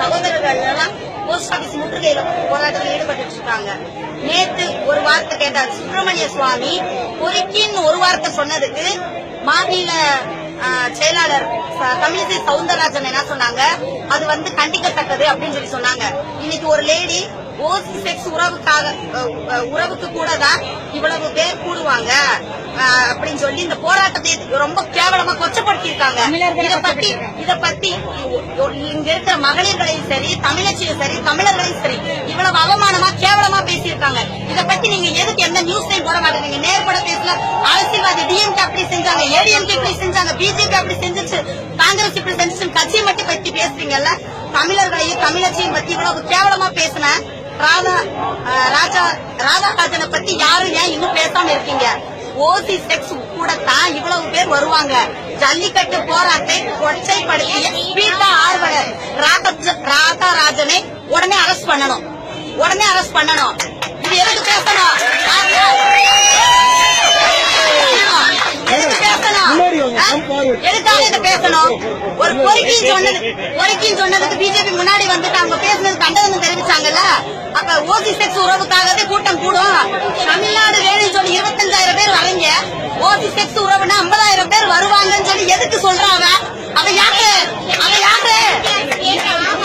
சகோதரர்கள் எல்லாம் post office முற்றுகையில போராட்டத்தில் ஈடுபட்டு இருக்காங்க நேத்து ஒரு வார்த்தை கேட்டார். சுப்பிரமணிய சுவாமி பொறுக்கின்னு ஒரு வார்த்தை சொன்னதுக்கு மாநில செயலாளர் தமிழிசை சவுந்தரராஜன் என்ன சொன்னாங்க? அது வந்து கண்டிக்கத்தக்கது அப்படின்னு சொல்லி சொன்னாங்க. இன்னைக்கு ஒரு லேடி ஓசி செக்ஸ் உறவுக்காக உறவுக்கு கூட தான் இவ்வளவு பேர் கூடுவாங்க. அப்படின்னு சொல்லி இந்த போராட்டத்தை ரொம்ப கேவலமா கொச்சப்படுத்தி இருக்காங்க இத பத்தி இத பத்தி இங்க இருக்கிற மகளிர்களையும் சரி தமிழச்சியும் சரி தமிழர்களையும் சரி இவ்வளவு அவமானமா கேவலமா பேசியிருக்காங்க. இத பத்தி நீங்க எதுக்கு எந்த நியூஸ்லயும் போட மாட்டேங்க? நேர்பட பேசல அரசியல்வாதி டிஎம்கே அப்படி செஞ்சாங்க ஏடிஎம்கே இப்படி செஞ்சாங்க பிஜேபி அப்படி செஞ்சுச்சு காங்கிரஸ் இப்படி செஞ்சுச்சு கட்சியை மட்டும் பத்தி பேசுறீங்கல்ல? தமிழர்களையும் தமிழச்சியும் பத்தி இவ்வளவு கேவலமா பேசின ராதா ராஜா ராதாராஜனை பத்தி யாரும் ஏன் இன்னும் பேசாம இருக்கீங்க? ஓசி செக்ஸ் கூட தான் இவ்வளவு பேர் வருவாங்க. ஜல்லிக்கட்டு போராட்டத்தை கொச்சைப்படுத்திய பீட்டா ஆர்வலர் ராதாராஜனை உடனே அரெஸ்ட் பண்ணணும். உடனே அரெஸ்ட் பண்ணணும். இது எதுக்கு பேசணும்? பேசணும்? ஆ? எதுக்காக இதை பேசணும்? ஒரு பொறுக்கின்னு சொன்னது பொறுக்கின்னு சொன்னதுக்கு பிஜேபி முன்னாடி வந்துட்டு செக்ஸ் உறவுக்காகவே கூட்டம் கூடும். தமிழ்நாடு வேணும்னு சொல்லி இருபத்தஞ்சாயிரம் பேர் வரீங்க. ஓசி செக்ஸ் உறவுனா ஐம்பதாயிரம் பேர் வருவாங்கன்னு சொல்லி எதுக்கு சொல்றாங்க அவ? யாரு? அவ யாரு?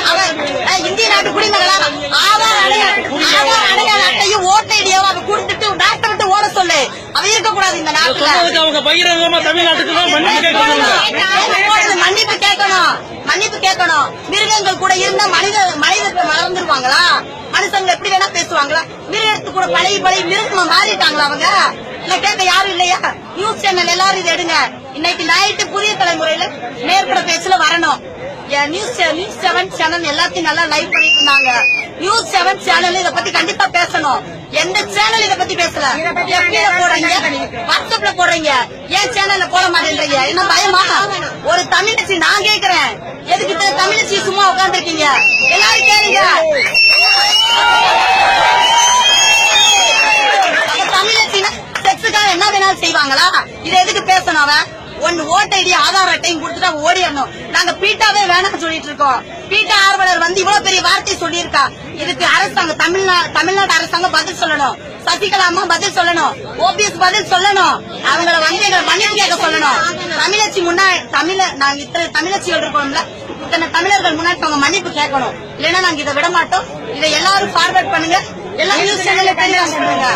அவ அஹ், இந்திய நாட்டு குடிமகளா? ஆதார் அடையாள ஆதார் அடையாள அட்டையும் ஓட்டு ஐடியாவும் அவ கொடுத்துட்டு நாட்டை விட்டு ஓட சொல்லு. அவ இருக்கக்கூடாது இந்த நாட்டுல. அவங்க பகிரங்கமா தமிழ்நாட்டுக்கு மன்னிப்பு கேட்கறாங்க மன்னிப்பு கேட்கணும். மன்னிப்பு கேட்கணும். மிருகங்கள் கூட இருந்தா மனித மனிதர்கள் மறந்துருவாங்களா மனுஷங்க எப்படி வேணா பேசுவாங்களா? மிருகத்து கூட பழகி பழகி மிருகமா மாறிட்டாங்களா அவங்க? இல்ல கேட்க யாரும் இல்லையா? நியூஸ் சேனல் எல்லாரும் இதை எடுங்க. இன்னைக்கு நைட்டு புதிய தலைமுறையில மேற்பட பேச்சுல வரணும். நியூஸ் நியூஸ் செவன் சேனல் எல்லாத்தையும் நல்லா லைவ் பண்ணிட்டு இருந்தாங்க. நியூஸ் செவன் சேனல் இத பத்தி கண்டிப்பா பேசணும். எந்த சேனல் இத பத்தி பேசல? ல போடுறீங்க. வாட்ஸ்அப்ல போடுறீங்க. ஏன் சேனல்ல போட மாட்டேன்றீங்க? என்ன பயமா ஒரு தமிழச்சி நான் கேக்குறேன் எதுக்கு இத்தனை தமிழச்சி சும்மா உட்காந்துருக்கீங்க எல்லாரும் கேளுங்க. செக்ஸுக்காக என்ன வேணாலும் செய்வாங்களா? இதை எதுக்கு பேசணும் அவன்? ஒன்னு ஓட்ட ஐடி ஆதார் அட்டையும் கொடுத்துட்டு அவங்க ஓடிடணும். நாங்க பீட்டாவே வேணாம்னு சொல்லிட்டு இருக்கோம். பீட்டா ஆர்வலர் வந்து இவ்வளவு பெரிய வார்த்தை சொல்லியிருக்கா. இதுக்கு அரசாங்கம் தமிழ்நாடு தமிழ்நாடு அரசாங்கம் பதில் சொல்லணும். சசிகலா அம்மா பதில் சொல்லணும். ஓபிஎஸ் பதில் சொல்லணும். அவங்கள வந்து எங்களை மன்னிப்பு கேட்க சொல்லணும். தமிழச்சி முன்னாடி தமிழ நாங்க இத்தனை தமிழச்சிகள் இருக்கோம்ல அத்தனை தமிழர்கள் முன்னாடி அவங்க மன்னிப்பு கேட்கணும். இல்லைன்னா நாங்க இதை விட மாட்டோம் இதை எல்லாரும் ஃபார்வர்ட் பண்ணுங்க. எல்லா நியூஸ் சேனல்ல சொல்லுங்க.